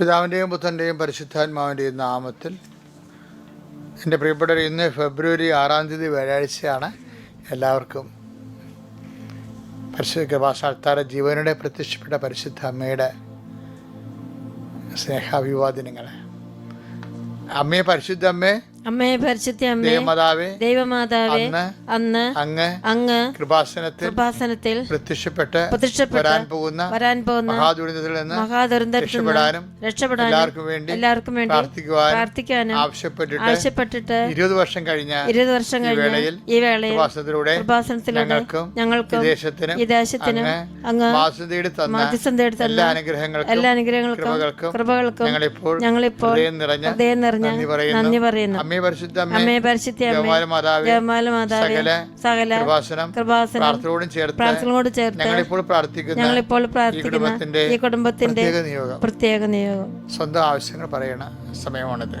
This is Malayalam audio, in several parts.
പിതാവിന്റെയും പുത്രന്റെയും പരിശുദ്ധാത്മാവിന്റെയും നാമത്തിൽ എന്റെ പ്രിയപ്പെട്ടവർ ഇന്ന് ഫെബ്രുവരി ആറാം തീയതി വ്യാഴാഴ്ചയാണ് എല്ലാവർക്കും പരിശുദ്ധ കൃപാസാൽത്താര ജീവനുടെ പ്രത്യക്ഷപ്പെട്ട പരിശുദ്ധ അമ്മയുടെ സ്നേഹാഭിവാദനങ്ങൾ. അമ്മയെ പരിശുദ്ധ അമ്മേ അമ്മേ പരിശുദ്ധ അമ്മേ ദേവമാതാവേ ദൈവമാതാവേ അന്ന് അങ്ങ് അങ്ങ് കൃപാസനത്തിൽ കൃപാസനത്തിൽ പ്രത്യക്ഷപ്പെട്ട് വരാൻ പോകുന്ന വരാൻ പോകുന്ന മഹാദുരിതത്തിൽ നിന്ന് മഹാദുരന്തത്തിൽ രക്ഷപ്പെടാനും രക്ഷപ്പെടാനും എല്ലാവർക്കും വേണ്ടി എല്ലാവർക്കും വേണ്ടി പ്രാർത്ഥിക്കുവാനും പ്രാർത്ഥിക്കാനും ആവശ്യപ്പെട്ടിട്ട് ആവശ്യപ്പെട്ടിട്ട് ഇരുപത് വർഷം കഴിഞ്ഞ ഇരുപത് വർഷം കഴിഞ്ഞ വേളയിൽ ഈ വേളയിൽ കൃപാസനത്തിലൂടെ കൃപാസനത്തിലൂടെ ഞങ്ങൾക്കും ഞങ്ങൾക്കും വിദേശത്തിനും ഈ ദേശത്തിനും അങ്ങ് അങ്ങ് മാസം തന്ന എല്ലാ അനുഗ്രഹങ്ങൾക്കും എല്ലാ അനുഗ്രഹങ്ങൾക്കും കൃപകൾക്കും ഞങ്ങളിപ്പോൾ ഞങ്ങളിപ്പോൾ ഹൃദയം നിറഞ്ഞ നന്ദി പറയുന്നു. അമ്മേ പരിശുദ്ധ അമ്മേ പരിശുദ്ധ സകല സകല കൃപാസനം കൃപാസനം പ്രാർത്ഥനയോടും ചേർത്ത് പ്രാർത്ഥനയോട് ചേർത്ത് ഞങ്ങളിപ്പോൾ പ്രാർത്ഥിക്കുന്ന ഞങ്ങളിപ്പോൾ ഈ പ്രാർത്ഥിക്കുന്ന കുടുംബത്തിന്റെ ഈ കുടുംബത്തിന്റെ പ്രത്യേക നിയോഗം. സ്വന്തം ആവശ്യങ്ങൾ പറയണ സമയമാണിത്.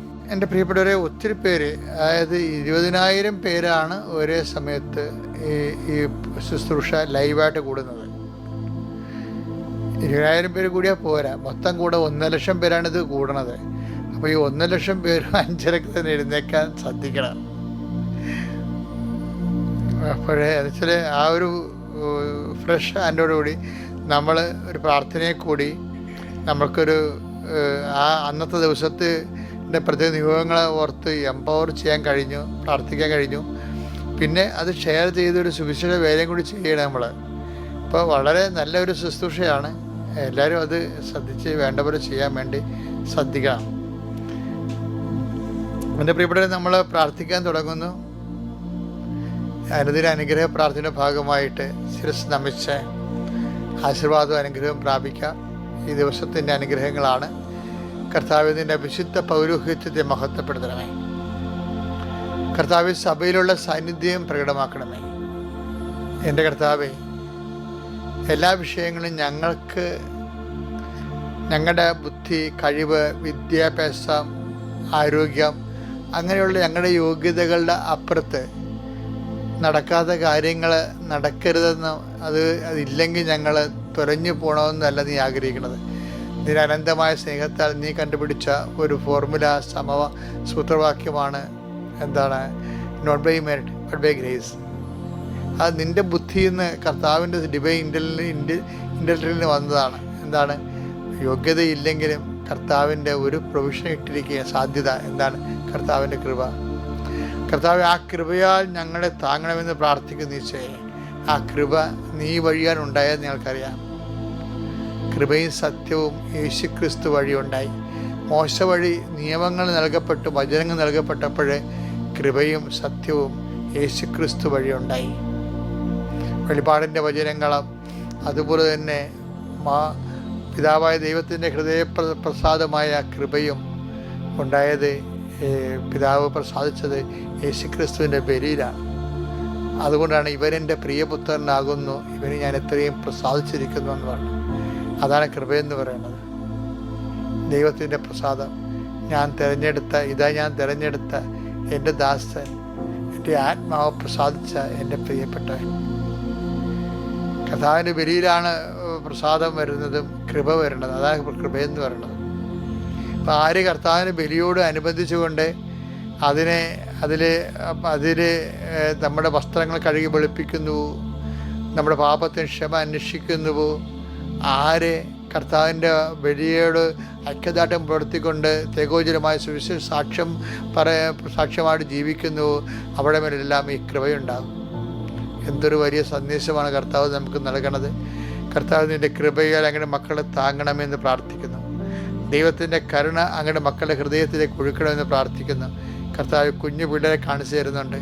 എന്റെ പ്രിയപ്പെട്ടവരെ ഒത്തിരി പേര് അതായത് ഇരുപതിനായിരം പേരാണ് ഒരേ സമയത്ത് ഈ ഈ ശുശ്രൂഷ ലൈവായിട്ട് കൂടുന്നത്. ഇരുപതിനായിരം പേര് കൂടിയാൽ പോരാ. മൊത്തം കൂടെ ഒന്നര ലക്ഷം പേരാണ് ഇത് കൂടണത് അപ്പോൾ ഈ ഒന്നര ലക്ഷം പേരും അഞ്ചരക്ക് തന്നെ എഴുന്നേക്കാൻ ശ്രദ്ധിക്കണം. അപ്പോഴേ എന്നുവെച്ചാൽ ആ ഒരു ഫ്രഷ് കൂടി നമ്മൾ ഒരു പ്രാർത്ഥനയെ കൂടി നമുക്കൊരു ആ അന്നത്തെ ദിവസത്തിന്റെ പ്രത്യേക നിയോഗങ്ങളെ ഓർത്ത് എംപവർ ചെയ്യാൻ കഴിഞ്ഞു പ്രാർത്ഥിക്കാൻ കഴിഞ്ഞു. പിന്നെ അത് ഷെയർ ചെയ്തൊരു സുവിശേഷ വേലയും കൂടി ചെയ്യണം നമ്മൾ ഇപ്പോൾ വളരെ നല്ലൊരു ശുശ്രൂഷയാണ്. എല്ലാവരും അത് ശ്രദ്ധിച്ച് വേണ്ട പോലെ ചെയ്യാൻ വേണ്ടി ശ്രദ്ധിക്കണം. എന്റെ പ്രിയപ്പെട്ട നമ്മൾ പ്രാർത്ഥിക്കാൻ തുടങ്ങുന്നു. അനുദിന അനുഗ്രഹ പ്രാർത്ഥനയുടെ ഭാഗമായിട്ട് ശിരസ് നമിച്ച് ആശീർവാദവും അനുഗ്രഹവും പ്രാപിക്കാം. ഈ ദിവസത്തിന്റെ അനുഗ്രഹങ്ങളാണ്. കർത്താവിന്റെ വിശുദ്ധ പൗരോഹിത്യത്തെ മഹത്വപ്പെടുത്തണമേ. കർത്താവ് സഭയിലുള്ള സാന്നിധ്യം പ്രകടമാക്കണമേ. എന്റെ കർത്താവെ എല്ലാ വിഷയങ്ങളും ഞങ്ങൾക്ക് ഞങ്ങളുടെ ബുദ്ധി കഴിവ് വിദ്യാഭ്യാസം ആരോഗ്യം അങ്ങനെയുള്ള ഞങ്ങളുടെ യോഗ്യതകളുടെ അപ്പുറത്ത് നടക്കാത്ത കാര്യങ്ങൾ നടക്കരുതെന്ന് അത് അതില്ലെങ്കിൽ ഞങ്ങൾ തുരഞ്ഞു പോകണമെന്നല്ല നീ ആഗ്രഹിക്കുന്നത്. നിന്റെ അനന്തമായ സ്നേഹത്താൽ നീ കണ്ടുപിടിച്ച ഒരു ഫോർമുല സമവ സൂത്രവാക്യമാണ്. എന്താണ്? Not by merit but by grace അത് നിന്റെ ബുദ്ധിയിൽ നിന്ന് കർത്താവിന്റെ ഡിബൈ ഇന്റലിന് ഇന്റ ഇന്റലിന് വന്നതാണ്. എന്താണ്? യോഗ്യതയില്ലെങ്കിലും കർത്താവിന്റെ ഒരു പ്രൊവിഷൻ ഇട്ടിരിക്കുക സാധ്യത. എന്താണ്? കർത്താവിന്റെ കൃപ. കർത്താവ് ആ കൃപയാൽ ഞങ്ങളെ താങ്ങണമെന്ന് പ്രാർത്ഥിക്കുന്നു നിശ്ചയം ആ കൃപ നീ വഴിയാൻ ഉണ്ടായത് ഞങ്ങൾക്കറിയാം. കൃപയും സത്യവും യേശുക്രിസ്തു വഴി ഉണ്ടായി. മോശ വഴി നിയമങ്ങൾ നൽകപ്പെട്ടു വചനങ്ങൾ നൽകപ്പെട്ടപ്പോഴേ കൃപയും സത്യവും യേശുക്രിസ്തു വഴി ഉണ്ടായി. വെളിപാടിന്റെ വചനങ്ങളും അതുപോലെ തന്നെ മാ പിതാവായ ദൈവത്തിന്റെ ഹൃദയ പ്ര- പ്രസാദമായ കൃപയും ഉണ്ടായത് പിതാവ് പ്രസാദിച്ചത് യേശുക്രിസ്തുവിന്റെ ബലിയിലാണ് അതുകൊണ്ടാണ് ഇവരെന്റെ പ്രിയപുത്രനാകുന്നു ഇവന് ഞാൻ എത്രയും പ്രസാദിച്ചിരിക്കുന്നു എന്ന് അതാണ് കൃപയെന്ന് പറയുന്നത്. ദൈവത്തിന്റെ പ്രസാദം. ഞാൻ തിരഞ്ഞെടുത്ത ഇതാ ഞാൻ തിരഞ്ഞെടുത്ത എന്റെ ദാസൻ എന്റെ ആത്മാവ് പ്രസാദിച്ച എന്റെ പ്രിയപ്പെട്ടവൻ. കഥാവിന്റെ ബലിയിലാണ് പ്രസാദം വരുന്നതും കൃപ വരുന്നത്. അതാണ് കൃപയെന്ന് പറയുന്നത്. അപ്പം ആര് കർത്താവിന് ബലിയോട് അനുബന്ധിച്ചുകൊണ്ട് അതിനെ അതിൽ അതിൽ നമ്മുടെ വസ്ത്രങ്ങൾ കഴുകി വെളുപ്പിക്കുന്നുവോ നമ്മുടെ പാപത്തിന് ക്ഷമ അന്വേഷിക്കുന്നുവോ ആര് കർത്താവിന്റെ വഴിയോട് ഐക്യദാർഢ്യം പ്രവർത്തിക്കൊണ്ട് തേകോചരമായ സുവിശേഷ സാക്ഷ്യം പറയ സാക്ഷ്യമായിട്ട് ജീവിക്കുന്നു അവിടെ മേലെല്ലാം ഈ കൃപയുണ്ടാകും. എന്തൊരു വലിയ സന്ദേശമാണ് കർത്താവ് നമുക്ക് നൽകണത്. കർത്താവ് നിന്റെ കൃപയാൽ അങ്ങനെ മക്കളെ താങ്ങണമെന്ന് പ്രാർത്ഥിക്കുന്നു. ദൈവത്തിന്റെ കരുണ അങ്ങയുടെ മക്കളുടെ ഹൃദയത്തിലേക്ക് ഒഴുക്കണമെന്ന് പ്രാർത്ഥിക്കുന്നു. കർത്താവ് കുഞ്ഞു പിള്ളേരെ കാണിച്ചു തരുന്നുണ്ട്.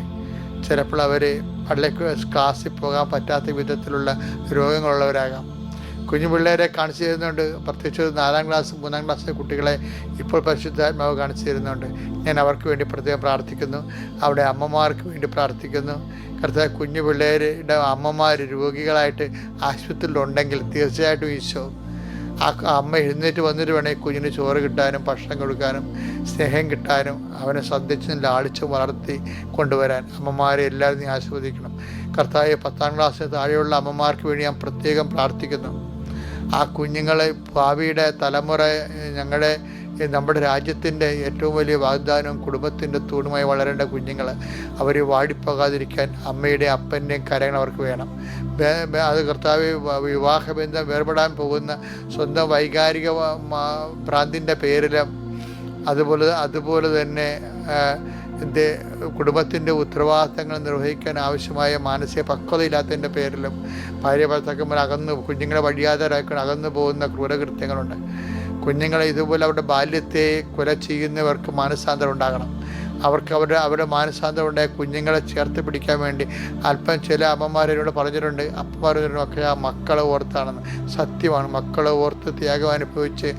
ചിലപ്പോൾ അവർ പള്ളിക്ക് ക്ലാസ്സിൽ പോകാൻ പറ്റാത്ത വിധത്തിലുള്ള രോഗങ്ങളുള്ളവരാകാം. കുഞ്ഞു പിള്ളേരെ കാണിച്ചു തരുന്നുണ്ട്. പ്രത്യേകിച്ച് നാലാം ക്ലാസ് മൂന്നാം ക്ലാസ്സിലെ കുട്ടികളെ ഇപ്പോൾ പരിശുദ്ധാത്മാവ് കാണിച്ചു തരുന്നുണ്ട്. ഞാൻ അവർക്ക് വേണ്ടി പ്രത്യേകം പ്രാർത്ഥിക്കുന്നു. അവിടെ അമ്മമാർക്ക് വേണ്ടി പ്രാർത്ഥിക്കുന്നു. കർത്താവ് കുഞ്ഞു പിള്ളേരുടെ അമ്മമാർ രോഗികളായിട്ട് ആശുപത്രിയിലുണ്ടെങ്കിൽ തീർച്ചയായിട്ടും ഈശോ ആ അമ്മ എഴുന്നേറ്റ് വന്നിട്ട് വേണേൽ കുഞ്ഞിന് ചോറ് കിട്ടാനും ഭക്ഷണം കൊടുക്കാനും സ്നേഹം കിട്ടാനും അവനെ സന്ധിച്ചും ലാളിച്ചും വളർത്തി കൊണ്ടുവരാൻ അമ്മമാരെ എല്ലാവരും നീ ആസ്വദിക്കണം കർത്താവ് പത്താം ക്ലാസ്സിന് താഴെയുള്ള അമ്മമാർക്ക് വേണ്ടി ഞാൻ പ്രത്യേകം പ്രാർത്ഥിക്കുന്നു. ആ കുഞ്ഞുങ്ങളെ ഭാവിയുടെ തലമുറ ഞങ്ങളുടെ നമ്മുടെ രാജ്യത്തിന്റെ ഏറ്റവും വലിയ വാഗ്ദാനവും കുടുംബത്തിന്റെ തൂണുമായി വളരേണ്ട കുഞ്ഞുങ്ങൾ അവർ വാടിപ്പോകാതിരിക്കാൻ അമ്മയുടെയും അപ്പന്റെയും കരങ്ങൾ അവർക്ക് വേണം. അത് കർത്താവ് വിവാഹബന്ധം വേർപെടാൻ പോകുന്ന സ്വന്തം വൈകാരിക ഭ്രാന്തിന്റെ പേരിലും അതുപോലെ അതുപോലെ തന്നെ എന്റെ കുടുംബത്തിന്റെ ഉത്തരവാദിത്തങ്ങൾ നിർവഹിക്കാൻ ആവശ്യമായ മാനസിക പക്വതയില്ലാത്തതിന്റെ പേരിലും ഭാര്യ ഭർത്താക്കന്മാർ അകന്ന് കുഞ്ഞുങ്ങളെ വഴിയാതരാക്കാൻ അകന്നു പോകുന്ന ക്രൂരകൃത്യങ്ങളുണ്ട്. കുഞ്ഞുങ്ങളെ ഇതുപോലെ അവരുടെ ബാല്യത്തെ കൊല ചെയ്യുന്നവർക്ക് മാനസാന്തരം ഉണ്ടാകണം. അവർക്ക് അവരുടെ അവരുടെ മാനസാന്തരം ഉണ്ടായ കുഞ്ഞുങ്ങളെ ചേർത്ത് പിടിക്കാൻ വേണ്ടി അല്പം ചില അമ്മമാരോട് പറഞ്ഞിട്ടുണ്ട്. അപ്പമാരോടൊക്കെ ആ മക്കളെ ഓർത്താണെന്ന്. സത്യമാണ്. മക്കളെ ഓർത്ത് ത്യാഗം അനുഭവിച്ച്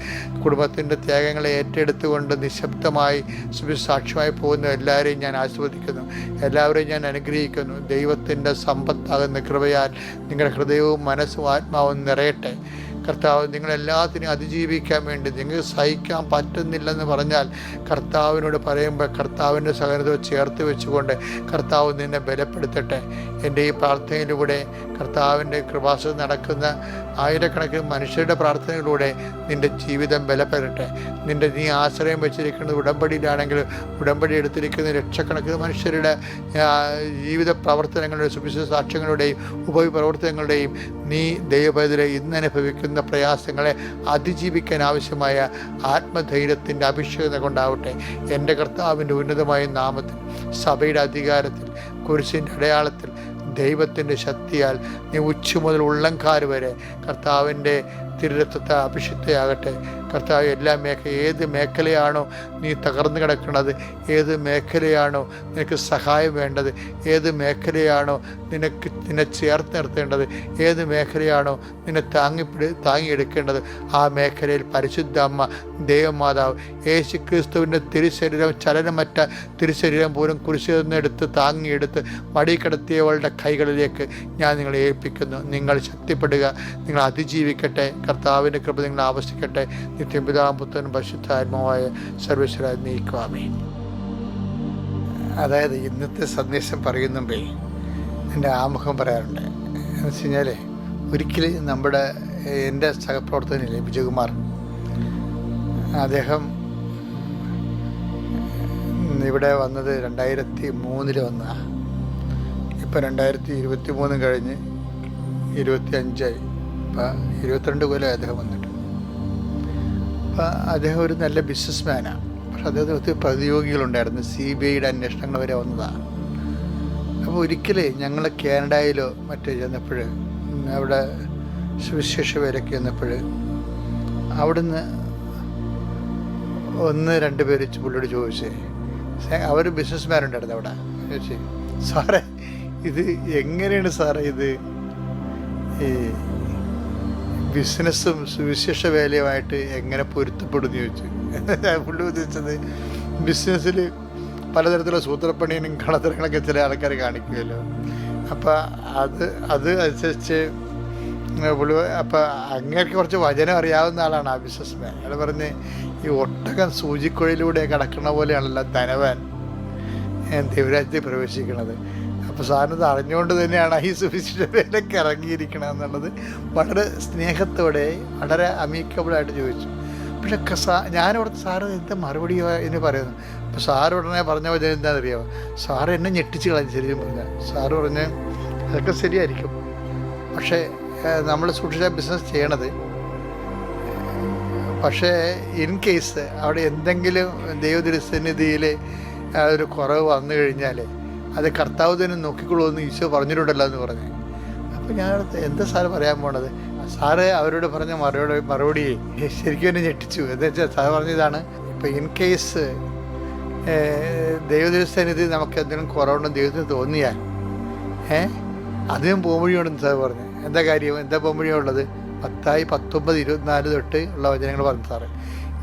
കുടുംബത്തിന്റെ ത്യാഗങ്ങളെ ഏറ്റെടുത്തുകൊണ്ട് നിശബ്ദമായി സുവിസാക്ഷ്യമായി പോകുന്ന എല്ലാവരെയും ഞാൻ ആസ്വദിക്കുന്നു എല്ലാവരെയും ഞാൻ അനുഗ്രഹിക്കുന്നു. ദൈവത്തിന്റെ സമ്പത്താകുന്ന കൃപയാൽ നിങ്ങളുടെ ഹൃദയവും മനസ്സും ആത്മാവും നിറയട്ടെ. കർത്താവ് നിങ്ങളെല്ലാത്തിനും അതിജീവിക്കാൻ വേണ്ടി നിങ്ങൾക്ക് സഹിക്കാൻ പറ്റുന്നില്ലെന്ന് പറഞ്ഞാൽ കർത്താവിനോട് പറയുമ്പോൾ കർത്താവിന്റെ സഹനത ചേർത്ത് വെച്ചുകൊണ്ട് കർത്താവ് നിന്നെ ബലപ്പെടുത്തട്ടെ. എന്റെ ഈ പ്രാർത്ഥനയിലൂടെ കർത്താവിന്റെ കൃപാസ നടക്കുന്ന ആയിരക്കണക്കിന് മനുഷ്യരുടെ പ്രാർത്ഥനയിലൂടെ നിന്റെ ജീവിതം ബലപ്പെടട്ടെ. നിന്റെ നീ ആശ്രയം വെച്ചിരിക്കുന്നത് ഉടമ്പടിയിലാണെങ്കിൽ ഉടമ്പടി എടുത്തിരിക്കുന്ന ലക്ഷക്കണക്കിന് മനുഷ്യരുടെ ജീവിത പ്രവർത്തനങ്ങളുടെ സുവിശേഷ സാക്ഷ്യങ്ങളുടെയും ഉപവിപ്രവർത്തനങ്ങളുടെയും നീ ദൈവപതിരെ ഇന്ന് അനുഭവിക്കുന്ന പ്രയാസങ്ങളെ അതിജീവിക്കാൻ ആവശ്യമായ ആത്മധൈര്യത്തിന്റെ അഭിഷേകത കൊണ്ടാവട്ടെ. എന്റെ കർത്താവിന്റെ ഉന്നതമായ നാമത്തിൽ സഭയുടെ അധികാരത്തിൽ കുരിശിന്റെ അടയാളത്തിൽ ദൈവത്തിന്റെ ശക്തിയാൽ നീ ഉച്ച മുതൽ ഉള്ളംകാർ വരെ കർത്താവിന്റെ തിരുരത്വത്തെ അഭിഷിക്തയാകട്ടെ. കർത്താവ് എല്ലാ മേഖല ഏത് മേഖലയാണോ നീ തകർന്നു കിടക്കുന്നത് ഏത് മേഖലയാണോ നിനക്ക് സഹായം വേണ്ടത് ഏത് മേഖലയാണോ നിനക്ക് നിന്നെ ചേർത്ത് നിർത്തേണ്ടത് ഏത് മേഖലയാണോ നിന്നെ താങ്ങിപ്പിടി താങ്ങിയെടുക്കേണ്ടത് ആ മേഖലയിൽ പരിശുദ്ധ അമ്മ ദൈവമാതാവ് യേശു ക്രിസ്തുവിന്റെ തിരുശരീരം ചലനമറ്റ തിരുശരീരം പോലും കുരിശിൽ നിന്നെടുത്ത് താങ്ങിയെടുത്ത് മടി കിടത്തിയവളുടെ കൈകളിലേക്ക് ഞാൻ നിങ്ങളെ ഏൽപ്പിക്കുന്നു. നിങ്ങൾ ശക്തിപ്പെടുക നിങ്ങൾ അതിജീവിക്കട്ടെ കർത്താവിന്റെ കൃപ നിങ്ങൾ ആവശ്യിക്കട്ടെ നിത്യം പിതാവും പുത്രനും പരിശുദ്ധാത്മാവായ സർവേശ്വര നീക്കുവാമേ. അതായത് ഇന്നത്തെ സന്ദേശം പറയുന്നുമ്പേ എന്റെ ആമുഖം പറയാറുണ്ട്. എന്ന് വെച്ച് കഴിഞ്ഞാൽ ഒരിക്കലും നമ്മുടെ എന്റെ സഹപ്രവർത്തകനില്ലേ വിജയകുമാർ അദ്ദേഹം ഇവിടെ വന്നത് രണ്ടായിരത്തി മൂന്നിൽ വന്ന ഇപ്പം രണ്ടായിരത്തി ഇരുപത്തി മൂന്ന് കഴിഞ്ഞ് ഇരുപത്തി അഞ്ചായി ഇപ്പം ഇരുപത്തിരണ്ട് കൊല്ലം അദ്ദേഹം വന്നിട്ട് അദ്ദേഹം ഒരു നല്ല ബിസിനസ് മാനാണ് പക്ഷെ അദ്ദേഹത്തിന് ഒത്തിരി പ്രതിയോഗികളുണ്ടായിരുന്നു. സി ബി ഐയുടെ അന്വേഷണങ്ങൾ വരെ വന്നതാണ്. അപ്പോൾ ഒരിക്കലേ ഞങ്ങൾ കാനഡയിലോ മറ്റോ ചെന്നപ്പോൾ അവിടെ സുവിശേഷ പേരൊക്കെ ചെന്നപ്പോൾ അവിടുന്ന് ഒന്ന് രണ്ട് പേര് പുള്ളിയോട് ചോദിച്ചേ "സേ- അവർ ബിസിനസ് ഉണ്ടായിരുന്നു അവിടെ? ചോദിച്ചേ സാറേ ഇത് എങ്ങനെയാണ് സാറേ ഇത്? ഈ ബിസിനസ്സും സുവിശേഷ വേലയുമായിട്ട് എങ്ങനെ പൊരുത്തപ്പെടുന്നു ചോദിച്ചു. പുള്ളി ഉദ്ദേശിച്ചത് ബിസിനസ്സിൽ പലതരത്തിലുള്ള സൂത്രപ്പണിയും കളത്തരങ്ങളൊക്കെ ചില ആൾക്കാർ കാണിക്കുമല്ലോ. അപ്പം അത് അത് അനുസരിച്ച് പുള്ളി അപ്പം അങ്ങേക്ക് കുറച്ച് വചനം അറിയാവുന്ന ആളാണ് ആ ബിസിനസ് മാൻ അയാൾ പറഞ്ഞ് ഈ ഒട്ടകം സൂചിക്കുഴയിലൂടെ കടക്കുന്ന പോലെയാണല്ലോ ധനവാൻ ദൈവരാജ്യത്തിൽ പ്രവേശിക്കുന്നത്. അപ്പോൾ ഇത് അറിഞ്ഞുകൊണ്ട് തന്നെയാണ് ഈ സുവിശേഷ വേലയ്ക്ക് ഇറങ്ങിയിരിക്കണം എന്നുള്ളത് വളരെ സ്നേഹത്തോടെ വളരെ അമീക്കബിളായിട്ട് ചോദിച്ചു. പക്ഷെ സാ ഞാനവിടുത്തെ സാറ് എന്താ മറുപടി എന്ന് പറയുന്നു. അപ്പോൾ സാറ് ഉടനെ പറഞ്ഞ പോലെ എന്താണെന്നറിയാമോ സാറ് എന്നെ ഞെട്ടിച്ച് കളഞ്ഞു ശരിക്കും പറഞ്ഞാൽ. സാറ് പറഞ്ഞ് അതൊക്കെ ശരിയായിരിക്കും. പക്ഷേ നമ്മൾ സൂക്ഷിച്ച ബിസിനസ് ചെയ്യണത് പക്ഷേ ഇൻ കേസ് അവിടെ എന്തെങ്കിലും ദൈവതിരുസന്നിധിയിൽ ഒരു കുറവ് വന്നു കഴിഞ്ഞാൽ അത് കർത്താവ് തന്നെ നോക്കിക്കൊള്ളൂ എന്ന് ഈശോ പറഞ്ഞിട്ടുണ്ടല്ലോ എന്ന് പറഞ്ഞു. അപ്പോൾ ഞാൻ എന്താ സാറ് പറയാൻ പോണത്? സാറ് അവരോട് പറഞ്ഞ മറുപടി മറുപടി ശരിക്കും എന്നെ ഞെട്ടിച്ചു. എന്താ വെച്ചാൽ സാറ് പറഞ്ഞതാണ് ഇപ്പോൾ ഇൻ കേസ് ദൈവതിരുസന്നിധി നമുക്ക് എന്തെങ്കിലും കുറവുണ്ടെന്ന് ദൈവത്തിന് തോന്നിയാൽ ഏ അതിനും പോംവഴിയുണ്ടെന്ന് സാർ പറഞ്ഞു. എന്താ കാര്യം? എന്താ പോംവഴിയുള്ളത്? പത്തായി പത്തൊമ്പത് ഇരുപത്തിനാല് തൊട്ട് ഉള്ള വചനങ്ങൾ പറഞ്ഞു സാറ്.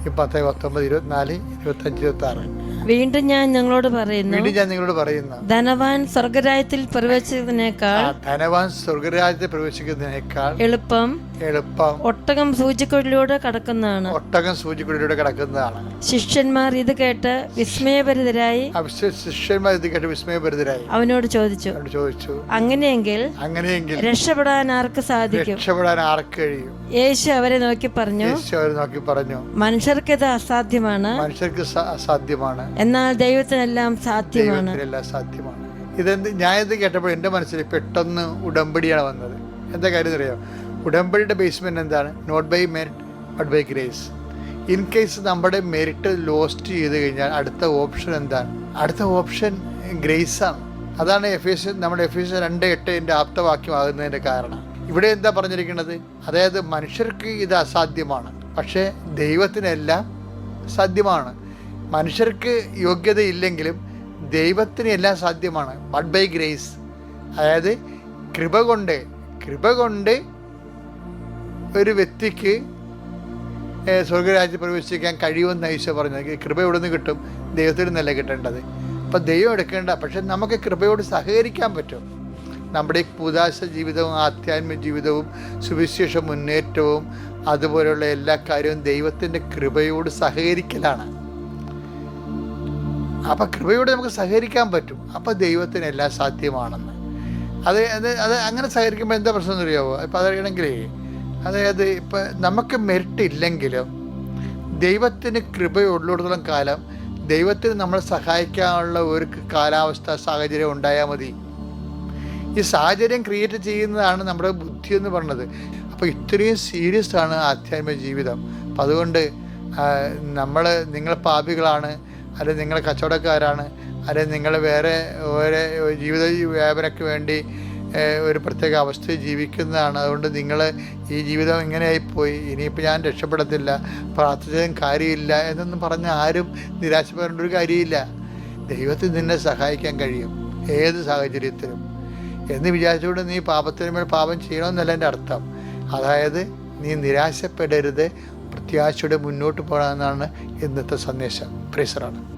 ഈ പത്തായി പത്തൊമ്പത് ഇരുപത്തിനാല് ഇരുപത്തഞ്ച് ഇരുപത്തി ആറ് വീണ്ടും ഞാൻ നിങ്ങളോട് പറയുന്നു വീണ്ടും ഞാൻ നിങ്ങളോട് പറയുന്നു. ധനവാൻ സ്വർഗരാജ്യത്തിൽ പ്രവേശിച്ചതിനേക്കാൾ ധനവാൻ സ്വർഗരാജ്യത്തിൽ പ്രവേശിക്കുന്നതിനേക്കാൾ എളുപ്പം എളുപ്പം. ഒട്ടകം സൂചിക്കുഴലിലൂടെ കടക്കുന്നതാണ്. ഒട്ടകം സൂചിക്കുഴലിലൂടെ കടക്കുന്നതാണ്. ശിഷ്യന്മാർ ഇത് കേട്ട് വിസ്മയഭരിതരായി അവശ്യ ശിഷ്യന്മാർ ഇത് കേട്ട് വിസ്മയഭരിതരായി. അവനോട് ചോദിച്ചു ചോദിച്ചു അങ്ങനെയെങ്കിൽ അങ്ങനെയെങ്കിൽ രക്ഷപ്പെടാൻ ആർക്ക് സാധിക്കും? രക്ഷപ്പെടാൻ ആർക്ക് കഴിയും? യേശു അവരെ നോക്കി പറഞ്ഞു യേശു അവരെ നോക്കി പറഞ്ഞു മനുഷ്യർക്ക് ഇത് അസാധ്യമാണ്. മനുഷ്യർക്ക് അസാധ്യമാണ്. എന്നാൽ ദൈവത്തിനെല്ലാം സാധ്യമാണ്. സാധ്യമാണ്. ഇതെന്ത് ഞാൻ ഇത് കേട്ടപ്പോൾ എന്റെ മനസ്സിൽ പെട്ടെന്ന് ഉടമ്പടിയാണ് വന്നത്. എന്താ കാര്യം അറിയാം ഉടമ്പടിയുടെ ബേസ്മെന്റ് എന്താണ്? Not by merit but by grace in case നമ്മുടെ മെറിറ്റ് ലോസ്റ്റ് ചെയ്ത് കഴിഞ്ഞാൽ അടുത്ത ഓപ്ഷൻ എന്താണ്? അടുത്ത ഓപ്ഷൻ ഗ്രേസ് ആണ്. അതാണ് എഫ് എസ് നമ്മുടെ എഫ് എസ് രണ്ട് എട്ട് എന്റെ ആപ്തവാക്യമാകുന്നതിന്റെ കാരണം. ഇവിടെ എന്താ പറഞ്ഞിരിക്കുന്നത്? അതായത് മനുഷ്യർക്ക് ഇത് അസാധ്യമാണ്. പക്ഷേ ദൈവത്തിനെല്ലാം സാധ്യമാണ്. മനുഷ്യർക്ക് യോഗ്യതയില്ലെങ്കിലും ദൈവത്തിന് എല്ലാം സാധ്യമാണ്. ബട്ട് ബൈ ഗ്രേസ് അതായത് കൃപ കൊണ്ട് കൃപ കൊണ്ട് ഒരു വ്യക്തിക്ക് സ്വർഗരാജ്യത്ത് പ്രവേശിക്കാൻ കഴിയുമെന്ന് ഈശോ പറഞ്ഞത് കൃപ എവിടെ നിന്ന് കിട്ടും? ദൈവത്തിൽ നിന്നല്ല കിട്ടേണ്ടത്. അപ്പം ദൈവം എടുക്കേണ്ട പക്ഷെ നമുക്ക് കൃപയോട് സഹകരിക്കാൻ പറ്റും. നമ്മുടെ പുതാശ ജീവിതവും ആധ്യാത്മിക ജീവിതവും സുവിശേഷ മുന്നേറ്റവും അതുപോലെയുള്ള എല്ലാ കാര്യവും ദൈവത്തിന്റെ കൃപയോട് സഹകരിക്കലാണ്. അപ്പം കൃപയോട് നമുക്ക് സഹകരിക്കാൻ പറ്റും. അപ്പം ദൈവത്തിന് എല്ലാം സാധ്യമാണെന്ന്. അത് അത് അങ്ങനെ സഹകരിക്കുമ്പോൾ എന്താ പ്രശ്നം എന്ന് അറിയാമോ ഇപ്പം അതറിയണമെങ്കിലേ അതായത് ഇപ്പം നമുക്ക് മെറിറ്റ് ഇല്ലെങ്കിലും ദൈവത്തിന് കൃപയുള്ളിടത്തോളം കാലം ദൈവത്തിന് നമ്മളെ സഹായിക്കാനുള്ള ഒരു കാലാവസ്ഥ സാഹചര്യം ഉണ്ടായാൽ മതി. ഈ സാഹചര്യം ക്രിയേറ്റ് ചെയ്യുന്നതാണ് നമ്മുടെ ബുദ്ധി എന്ന് പറഞ്ഞത്. അപ്പോൾ ഇത്രയും സീരിയസ് ആണ് ആധ്യാത്മിക ജീവിതം. അപ്പം അതുകൊണ്ട് നമ്മൾ നിങ്ങൾ പാപികളാണ് അല്ലെങ്കിൽ നിങ്ങൾ കച്ചവടക്കാരാണ് അല്ലെങ്കിൽ നിങ്ങൾ വേറെ ഓരോ ജീവിത വ്യാപനയ്ക്ക് വേണ്ടി ഒരു പ്രത്യേക അവസ്ഥയിൽ ജീവിക്കുന്നതാണ്. അതുകൊണ്ട് നിങ്ങൾ ഈ ജീവിതം ഇങ്ങനെയായിപ്പോയി ഇനിയിപ്പോൾ ഞാൻ രക്ഷപ്പെടത്തില്ല. പ്രാർത്ഥിച്ചതും കാര്യമില്ല എന്നൊന്നും പറഞ്ഞ് ആരും നിരാശപ്പെടേണ്ട ഒരു കാര്യമില്ല. ദൈവത്തിന് നിന്നെ സഹായിക്കാൻ കഴിയും. ഏത് സാഹചര്യത്തിലും. എന്ന് വിചാരിച്ചുകൊണ്ട് നീ പാപത്തിന് മേൽ പാപം ചെയ്യണമെന്നല്ല എന്റെ അർത്ഥം. അതായത് നീ നിരാശപ്പെടരുത്. പ്രത്യാശയുടെ മുന്നോട്ട് പോകണമെന്നാണ് ഇന്നത്തെ സന്ദേശം. പ്രേസറാണ്